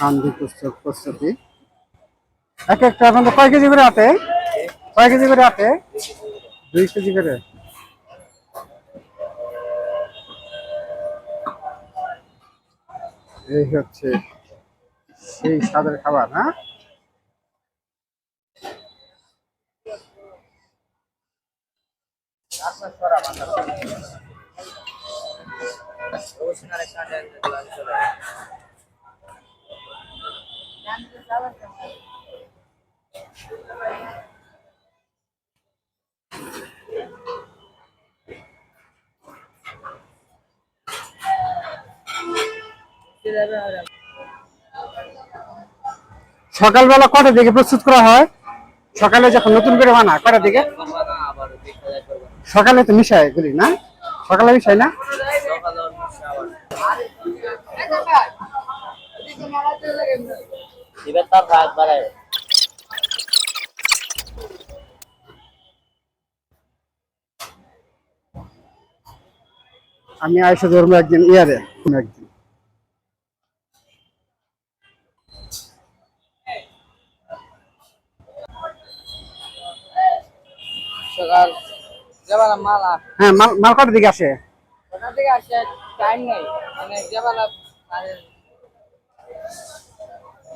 হান্ডি পুস্তক প্রস্তুতি। এক একটা আপনাদের কয় কেজি করে আটে কয় কেজি করে আটে দুই কেজি করে। এই হচ্ছে সেই স্বাদের খাবার হ্যাঁ? সকালবেলা কটার দিকে প্রস্তুত করা হয়? সকালে যখন নতুন করে বানা কটার দিকে? সকালে তো মিশায় এগুলি না? সকালে মিশাই না? এবার তার ভাগ বাড়ায়। আমি আয়সা ধর্ম একদিন ইয়ারে একদিন হ্যাঁ মাল মাল কটার দিকে আসে? থেকে আসে? টাইম নেই। মানে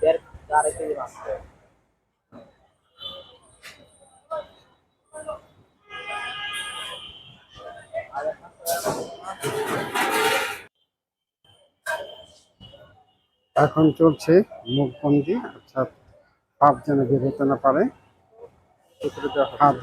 দেড় চার কেজি মাছ এখন চলছে মুখবন্দি অর্থাৎ পাপ যেন বের হতে না পারে। হাত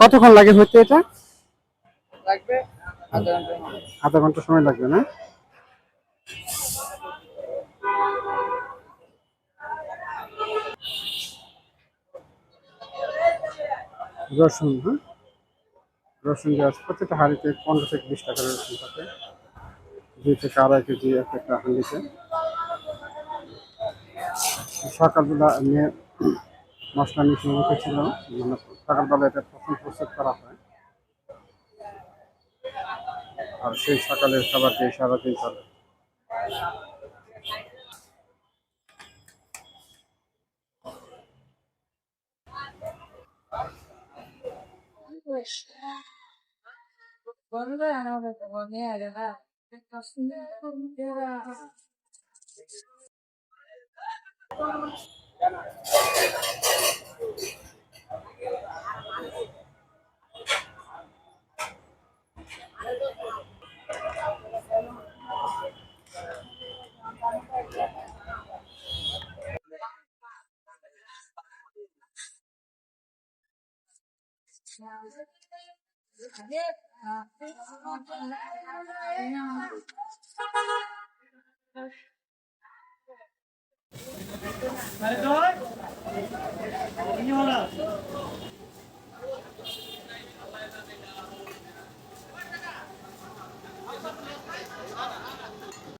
কতক্ষণ লাগে হইতে এটা? লাগবে আধা ঘণ্টা সময় লাগবে না? রসুন হ্যাঁ? রসুন দেওয়া প্রত্যেকটা হাঁড়িতে পনেরো থেকে বিশ টাকা রসুন থাকে। দুই থেকে আড়াই কেজি এক একটা হাঁড়িতে। সকালবেলা নিয়ে মশলা মিশিয়ে রেখেছিল মানে সকালবেলা এটা প্রথম প্রস্তুত করা হয়। আর সেই সকালের খাবারটি সারাতেই চলে বন্ধু আমাদের 来，走！你好了。